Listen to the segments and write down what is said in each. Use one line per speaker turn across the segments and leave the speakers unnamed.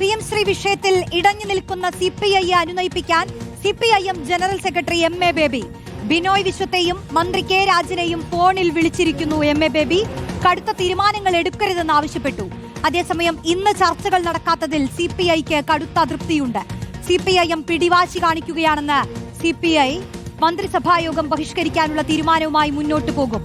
P M Shri വിഷയത്തിൽ ഇടഞ്ഞു നിൽക്കുന്ന C P ഐയെ അനുനയിപ്പിക്കാൻ C P I M general secretary M A Baby. Binoy വിശ്വത്തെയും മന്ത്രി K രാജനെയും ഫോണിൽ വിളിച്ചിരിക്കുന്നു എം എ ബേബി. കടുത്ത തീരുമാനങ്ങൾ എടുക്കരുതെന്ന് ആവശ്യപ്പെട്ടു. അതേസമയം ഇന്ന് ചർച്ചകൾ നടക്കാത്തതിൽ സി പി ഐക്ക് കടുത്ത അതൃപ്തിയുണ്ട്. സി പി ഐ എം പിടിവാശി കാണിക്കുകയാണെന്ന് സി പി ഐ മന്ത്രിസഭായോഗം ബഹിഷ്കരിക്കാനുള്ള തീരുമാനവുമായി മുന്നോട്ടു പോകും.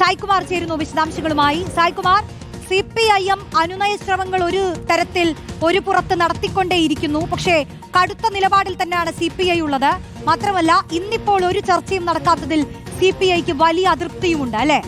സായ്കുമാർ ചേരുന്നു വിശദാംശങ്ങളുമായി. Saikumar C P I M അനുനയ ശ്രമങ്ങൾ ഒരു തരത്തിൽ ഒരു പുറത്ത് നടത്തിക്കൊണ്ടേയിരിക്കുന്നു. പക്ഷേ കടുത്ത നിലപാടിൽ തന്നെയാണ് സി പി ഐ ഉള്ളത്. മാത്രമല്ല ഇന്നിപ്പോൾ ഒരു ചർച്ചയും നടക്കാത്തതിൽ സി പി ഐക്ക് വലിയ അതൃപ്തിയുമുണ്ട് അല്ലേ?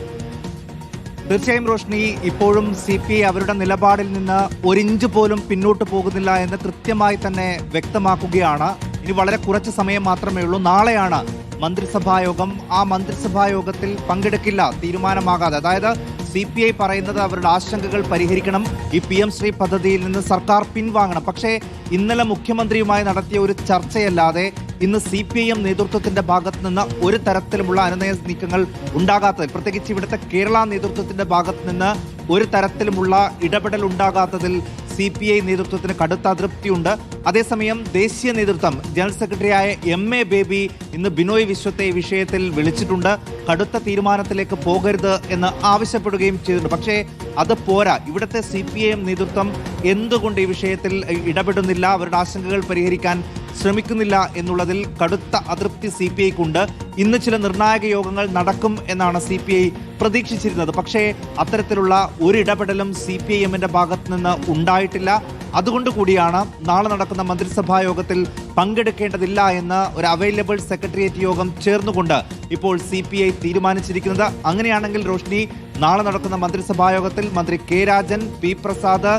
തീർച്ചയായും റോഷ്നി ഇപ്പോഴും സി പി ഐ അവരുടെ നിലപാടിൽ നിന്ന് ഒരിഞ്ച് പോലും പിന്നോട്ട് പോകുന്നില്ല എന്ന് കൃത്യമായി തന്നെ വ്യക്തമാക്കുകയാണ്. ഇനി വളരെ കുറച്ച് സമയം മാത്രമേ ഉള്ളൂ. നാളെയാണ് മന്ത്രിസഭായോഗം ആ മന്ത്രിസഭായോഗത്തിൽ പങ്കെടുക്കില്ല തീരുമാനമാകാതെ. അതായത് സി പി ഐ പറയുന്നത് അവരുടെ ആശങ്കകൾ പരിഹരിക്കണം ഈ പി എം ശ്രീ പദ്ധതിയിൽ നിന്ന് സർക്കാർ പിൻവാങ്ങണം. പക്ഷേ ഇന്നലെ മുഖ്യമന്ത്രിയുമായി നടത്തിയ ഒരു ചർച്ചയല്ലാതെ ഇന്ന് സി പി ഐ എം നേതൃത്വത്തിന്റെ ഭാഗത്തു നിന്ന് ഒരു തരത്തിലുമുള്ള അനുനയ നീക്കങ്ങൾ ഉണ്ടാകാത്തത് പ്രത്യേകിച്ച് ഇവിടുത്തെ കേരള നേതൃത്വത്തിന്റെ ഭാഗത്തു നിന്ന് ഒരു തരത്തിലുമുള്ള ഇടപെടൽ ഉണ്ടാകാത്തതിൽ സി പി ഐ നേതൃത്വത്തിന് കടുത്ത അതൃപ്തിയുണ്ട്. അതേസമയം ദേശീയ നേതൃത്വം ജനറൽ സെക്രട്ടറിയായ എം എ ബേബി ഇന്ന് ബിനോയ് വിശ്വത്തെ ഈ വിഷയത്തിൽ വിളിച്ചിട്ടുണ്ട്. കടുത്ത തീരുമാനത്തിലേക്ക് പോകരുത് എന്ന് ആവശ്യപ്പെടുകയും ചെയ്തിട്ടുണ്ട്. പക്ഷേ അത് പോരാ. ഇവിടുത്തെ സി പി ഐ എം നേതൃത്വം എന്തുകൊണ്ട് ഈ വിഷയത്തിൽ ഇടപെടുന്നില്ല? അവരുടെ ആശങ്കകൾ പരിഹരിക്കാൻ ശ്രമിക്കുന്നില്ല എന്നുള്ളതിൽ കടുത്ത അതൃപ്തി സി പി ഐക്കുണ്ട്. ഇന്ന് ചില നിർണായക യോഗങ്ങൾ നടക്കും എന്നാണ് സി പി ഐ പ്രതീക്ഷിച്ചിരുന്നത്. പക്ഷേ അത്തരത്തിലുള്ള ഒരിടപെടലും സി പി ഐ എമ്മിന്റെ ഭാഗത്ത് നിന്ന് ഉണ്ടായിട്ടില്ല. അതുകൊണ്ട് കൂടിയാണ് നാളെ നടക്കുന്ന മന്ത്രിസഭാ യോഗത്തിൽ പങ്കെടുക്കേണ്ടതില്ല എന്ന് ഒരു അവൈലബിൾ സെക്രട്ടേറിയറ്റ് യോഗം ചേർന്നുകൊണ്ട് ഇപ്പോൾ സി പി ഐ തീരുമാനിച്ചിരിക്കുന്നത്. അങ്ങനെയാണെങ്കിൽ റോഷ്നി നാളെ നടക്കുന്ന മന്ത്രിസഭാ യോഗത്തിൽ മന്ത്രി K Rajan P Prasad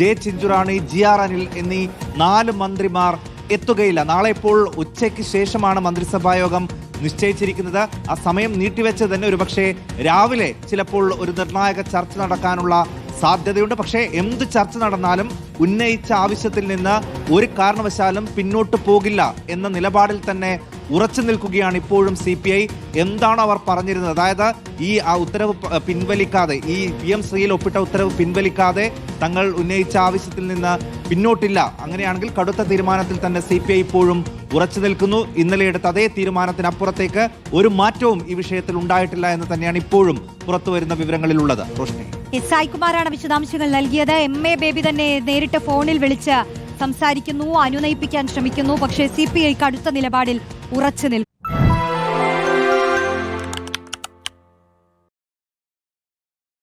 J Chinchurani G R Anil എന്നീ നാല് മന്ത്രിമാർ എത്തുകയില്ല. നാളെ ഇപ്പോൾ ഉച്ചയ്ക്ക് ശേഷമാണ് മന്ത്രിസഭാ യോഗം നിശ്ചയിച്ചിരിക്കുന്നത്. ആ സമയം നീട്ടിവെച്ച് തന്നെ ഒരുപക്ഷെ രാവിലെ ചിലപ്പോൾ ഒരു നിർണായക ചർച്ച നടക്കാനുള്ള സാധ്യതയുണ്ട്. പക്ഷേ എന്ത് ചർച്ച നടന്നാലും ഉന്നയിച്ച ആവശ്യത്തിൽ നിന്ന് ഒരു കാരണവശാലും പിന്നോട്ട് പോകില്ല എന്ന നിലപാടിൽ തന്നെ ഉറച്ചു നിൽക്കുകയാണ് ഇപ്പോഴും സി പി ഐ. എന്താണ് അവർ പറഞ്ഞിരുന്നത്? അതായത് ഈ ആ ഉത്തരവ് പിൻവലിക്കാതെ ഈ പി എം ശ്രീയിൽ ഒപ്പിട്ട ഉത്തരവ് പിൻവലിക്കാതെ തങ്ങൾ ഉന്നയിച്ച ആവശ്യത്തിൽ നിന്ന് പിന്നോട്ടില്ല. അങ്ങനെയാണെങ്കിൽ കടുത്ത തീരുമാനത്തിൽ തന്നെ സി പി ഐ ഇപ്പോഴും ഉറച്ചു നിൽക്കുന്നു. ഇന്നലെ എടുത്ത അതേ തീരുമാനത്തിനപ്പുറത്തേക്ക് ഒരു മാറ്റവും ഈ വിഷയത്തിൽ ഉണ്ടായിട്ടില്ല എന്ന് തന്നെയാണ് ഇപ്പോഴും പുറത്തു വരുന്ന വിവരങ്ങളിലുള്ളത്. റോഷ്നി.
സായ്കുമാറാണ് വിശദാംശങ്ങൾ നൽകിയത്. എം. എ ബേബി തന്നെ നേരിട്ട് ഫോണിൽ വിളിച്ച് സംസാരിക്കുന്നു അനുനയിപ്പിക്കാൻ ശ്രമിക്കുന്നു. പക്ഷേ സി പി ഐ കടുത്ത നിലപാടിൽ ഉറച്ചു